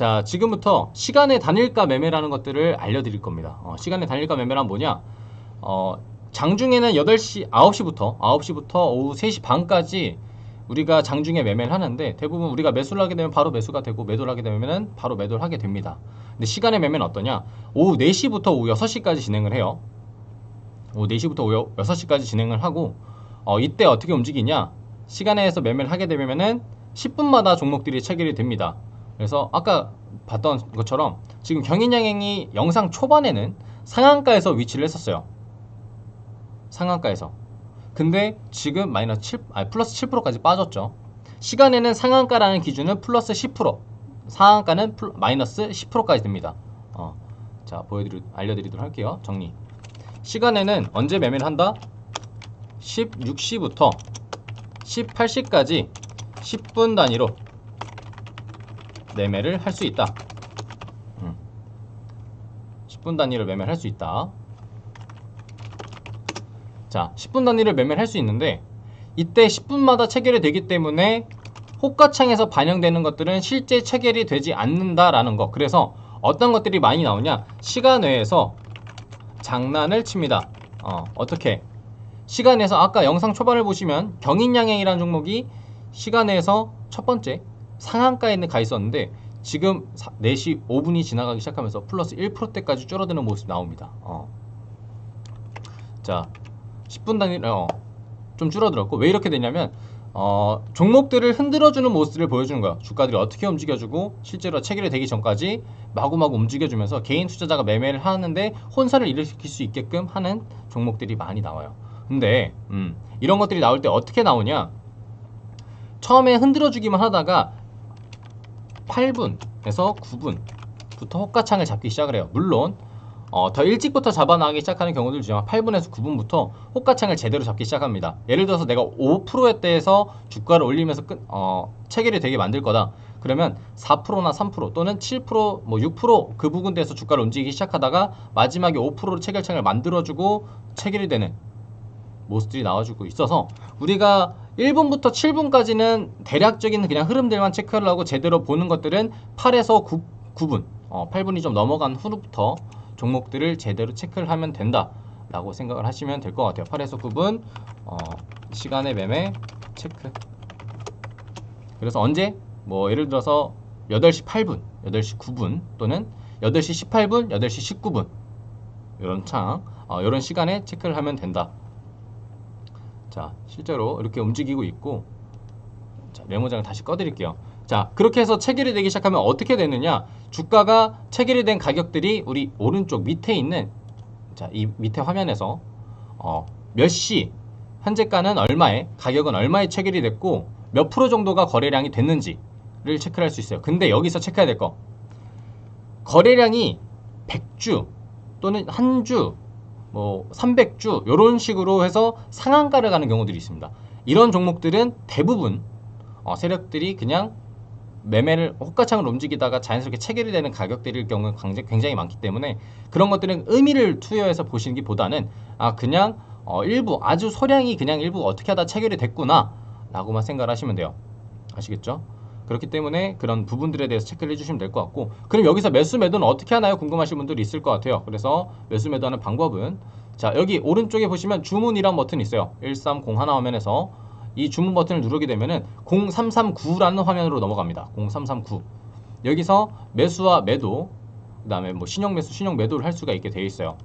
자, 지금부터 시간의 단일가 매매라는 것들을 알려드릴 겁니다. 어, 시간의 단일가 매매란 뭐냐? 어, 장중에는 8시, 9시부터, 9시부터 오후 3시 반까지 우리가 장중에 매매를 하는데 대부분 우리가 매수를 하게 되면 바로 매수가 되고 매도를 하게 되면 바로 매도를 하게 됩니다. 근데 시간의 매매는 어떠냐? 오후 4시부터 오후 6시까지 진행을 해요. 오후 4시부터 오후 6시까지 진행을 하고 어, 이때 어떻게 움직이냐? 시간에서 매매를 하게 되면은 10분마다 종목들이 체결이 됩니다. 그래서 아까 봤던 것처럼 지금 경인양행이 영상 초반에는 상한가에서 위치를 했었어요. 상한가에서. 근데 지금 마이너스 7, 아니 플러스 7%까지 빠졌죠. 시간에는 상한가라는 기준은 플러스 10%, 상한가는 플- 마이너스 10%까지 됩니다. 어, 자 보여드리, 알려드리도록 할게요. 정리. 시간에는 언제 매매를 한다? 16시부터 18시까지 10분 단위로 매매를 할 수 있다. 음. 10분 단위로 매매를 할 수 있다. 자, 10분 단위로 매매를 할 수 있는데 이때 10분마다 체결이 되기 때문에 호가창에서 반영되는 것들은 실제 체결이 되지 않는다라는 거. 그래서 어떤 것들이 많이 나오냐? 시간 외에서 장난을 칩니다. 어, 어떻게? 시간에서 아까 영상 초반을 보시면 경인양행이라는 종목이 시간에서 첫 번째 상한가에 있는 가 있었는데 지금 사- 4시 5분이 지나가기 시작하면서 플러스 1%대까지 줄어드는 모습이 나옵니다. 어. 자, 10분 단위 어, 좀 줄어들었고 왜 이렇게 되냐면 어, 종목들을 흔들어주는 모습을 보여주는 거야. 주가들이 어떻게 움직여주고 실제로 체결이 되기 전까지 마구마구 움직여주면서 개인 투자자가 매매를 하는데 혼선을 일으킬 수 있게끔 하는 종목들이 많이 나와요. 근데 음, 이런 것들이 나올 때 어떻게 나오냐? 처음에 흔들어주기만 하다가 8분에서 9분부터 호가창을 잡기 시작을 해요. 물론 어, 더 일찍부터 잡아나가기 시작하는 경우도 있지만 8분에서 9분부터 호가창을 제대로 잡기 시작합니다. 예를 들어서 내가 5%에 대해서 주가를 올리면서 끝, 어, 체결이 되게 만들 거다. 그러면 4%나 3% 또는 7%, 뭐 6%그 부분대에서 주가를 움직이기 시작하다가 마지막에 5%로 체결창을 만들어주고 체결이 되는 모습들이 나와주고 있어서 우리가 1분부터 7분까지는 대략적인 그냥 흐름들만 체크를 하고 제대로 보는 것들은 8에서 9, 9분, 어, 8분이 좀 넘어간 후부터 종목들을 제대로 체크를 하면 된다 라고 생각을 하시면 될 것 같아요. 8에서 9분 어, 시간의 매매 체크. 그래서 언제? 뭐 예를 들어서 8시 8분 8시 9분 또는 8시 18분 8시 19분. 이런 창 어, 이런 시간에 체크를 하면 된다 자 실제로 이렇게 움직이고 있고 자 메모장을 다시 꺼드릴게요. 자 그렇게 해서 체결이 되기 시작하면 어떻게 되느냐? 주가가 체결이 된 가격들이 우리 오른쪽 밑에 있는 자 이 밑에 화면에서 어, 몇 시 현재가는 얼마에 가격은 얼마에 체결이 됐고 몇 프로 정도가 거래량이 됐는지를 체크를 할 수 있어요. 근데 여기서 체크해야 될 거. 거래량이 100주 또는 한 주 뭐 300주 이런 식으로 해서 상한가를 가는 경우들이 있습니다. 이런 종목들은 대부분 어, 세력들이 그냥 매매를 호가창을 움직이다가 자연스럽게 체결이 되는 가격대일 경우가 굉장히- 많기 때문에 그런 것들은 의미를 투여해서 보시는 것보다는 아 그냥 어, 일부 아주 소량이 그냥 일부 어떻게 하다 체결이 됐구나 라고만 생각을 하시면 돼요. 아시겠죠? 그렇기 때문에 그런 부분들에 대해서 체크를 해주시면 될 것 같고 그럼 여기서 매수 매도는 어떻게 하나요? 궁금하신 분들이 있을 것 같아요. 그래서 매수 매도하는 방법은 자 여기 오른쪽에 보시면 주문이란 버튼이 있어요. 130 하나 화면에서 이 주문 버튼을 누르게 되면은 0339라는 화면으로 넘어갑니다. 0339 여기서 매수와 매도 그 다음에 뭐 신용 매수, 신용 매도를 할 수가 있게 되어 있어요.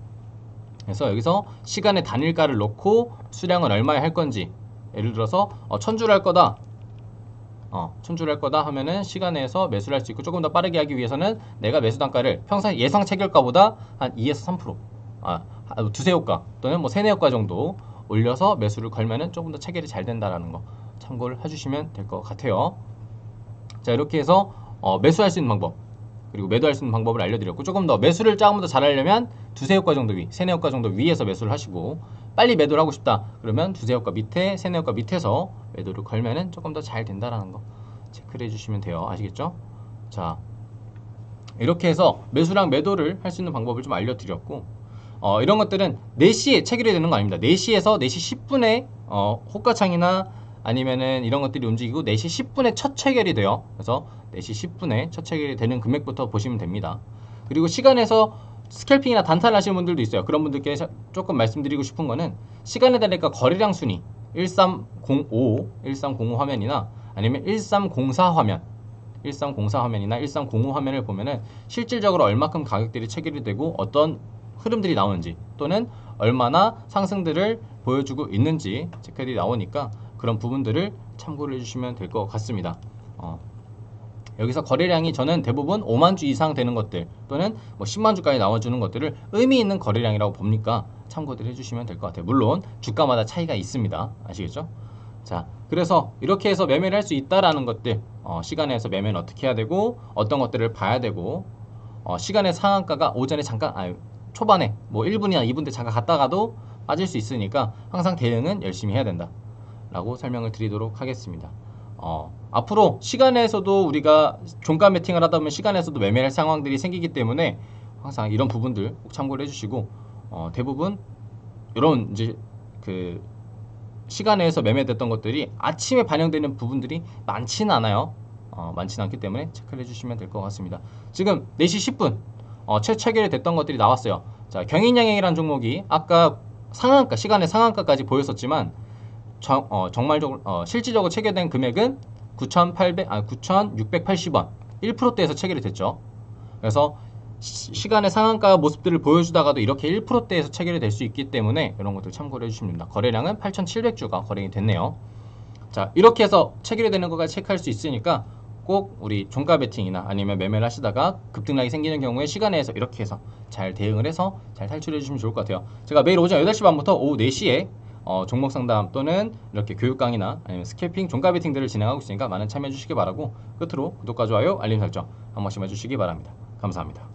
그래서 여기서 시간의 단일가를 놓고 수량은 얼마에 할 건지 예를 들어서 어, 천주를 할 거다 어, 천주를 할 거다 하면은 시간에서 매수를 할 수 있고 조금 더 빠르게 하기 위해서는 내가 매수 단가를 평상 예상 체결가보다 한 2에서 3% 아, 한 두세 호가 또는 뭐 세네 호가 정도 올려서 매수를 걸면은 조금 더 체결이 잘 된다라는 거 참고를 해주시면 될 것 같아요. 자 이렇게 해서 어, 매수할 수 있는 방법 그리고 매도할 수 있는 방법을 알려드렸고 조금 더 매수를 조금 더 잘하려면 두세 호가 정도 위, 세네 호가 정도 위에서 매수를 하시고 빨리 매도를 하고 싶다 그러면 두세 호가 밑에 세네 호가 밑에서 매도를 걸면은 조금 더 잘 된다라는 거 체크를 해주시면 돼요 아시겠죠? 자 이렇게 해서 매수랑 매도를 할 수 있는 방법을 좀 알려드렸고 어, 이런 것들은 4시에 체결이 되는 거 아닙니다 4시에서 4시 10분에 어, 호가창이나 아니면은 이런 것들이 움직이고 4시 10분에 첫 체결이 돼요. 그래서 4시 10분에 첫 체결이 되는 금액부터 보시면 됩니다. 그리고 시간에서 스캘핑이나 단타를 하시는 분들도 있어요. 그런 분들께 자- 조금 말씀드리고 싶은 거는 시간에 달리니까 거래량 순위 1305, 1305 화면이나 아니면 1304 화면 1304 화면이나 1305 화면을 보면은 실질적으로 얼마큼 가격들이 체결이 되고 어떤 흐름들이 나오는지 또는 얼마나 상승들을 보여주고 있는지 체크들이 나오니까 그런 부분들을 참고를 해주시면 될 것 같습니다. 어, 여기서 거래량이 저는 대부분 5만 주 이상 되는 것들 또는 뭐 10만 주까지 나와주는 것들을 의미 있는 거래량이라고 봅니까 참고들 해주시면 될 것 같아요. 물론 주가마다 차이가 있습니다. 아시겠죠? 자, 그래서 이렇게 해서 매매를 할 수 있다라는 것들, 어, 시간에서 매매는 어떻게 해야 되고 어떤 것들을 봐야 되고 어, 시간의 상한가가 오전에 잠깐, 아 초반에 뭐 1분이나 2분 때 잠깐 갔다가도 빠질 수 있으니까 항상 대응은 열심히 해야 된다. 라고 설명을 드리도록 하겠습니다. 어, 앞으로 시간에서도 우리가 종가 매팅을 하다 보면 시간에서도 매매할 상황들이 생기기 때문에 항상 이런 부분들 꼭 참고를 해주시고 어, 대부분 이런 이제 그 시간에서 매매됐던 것들이 아침에 반영되는 부분들이 많지는 않아요. 어, 많지는 않기 때문에 체크를 해주시면 될 것 같습니다. 지금 4시 10분 어, 최 체결이 됐던 것들이 나왔어요. 자, 경인양행이라는 종목이 아까 상한가 시간의 상한가까지 보였었지만 정, 어, 정말적으로 어, 실질적으로 체결된 금액은 9,800 아 9,680원 1%대에서 체결이 됐죠. 그래서 시, 간의 상한가 모습들을 보여주다가도 이렇게 1%대에서 체결이 될 수 있기 때문에 이런 것들 참고를 해주시면 됩니다. 거래량은 8,700주가 거래가 됐네요. 자 이렇게 해서 체결이 되는 것까지 체크할 수 있으니까 꼭 우리 종가 베팅이나 아니면 매매를 하시다가 급등락이 생기는 경우에 시간에서 이렇게 해서 잘 대응을 해서 잘 탈출해 주시면 좋을 것 같아요. 제가 매일 오전 8시 반부터 오후 4시에 어, 종목 상담 또는 이렇게 교육 강의나 아니면 스캐핑 종가 베팅들을 진행하고 있으니까 많은 참여해 주시기 바라고 끝으로 구독과 좋아요 알림 설정 한 번씩 해주시기 바랍니다. 감사합니다.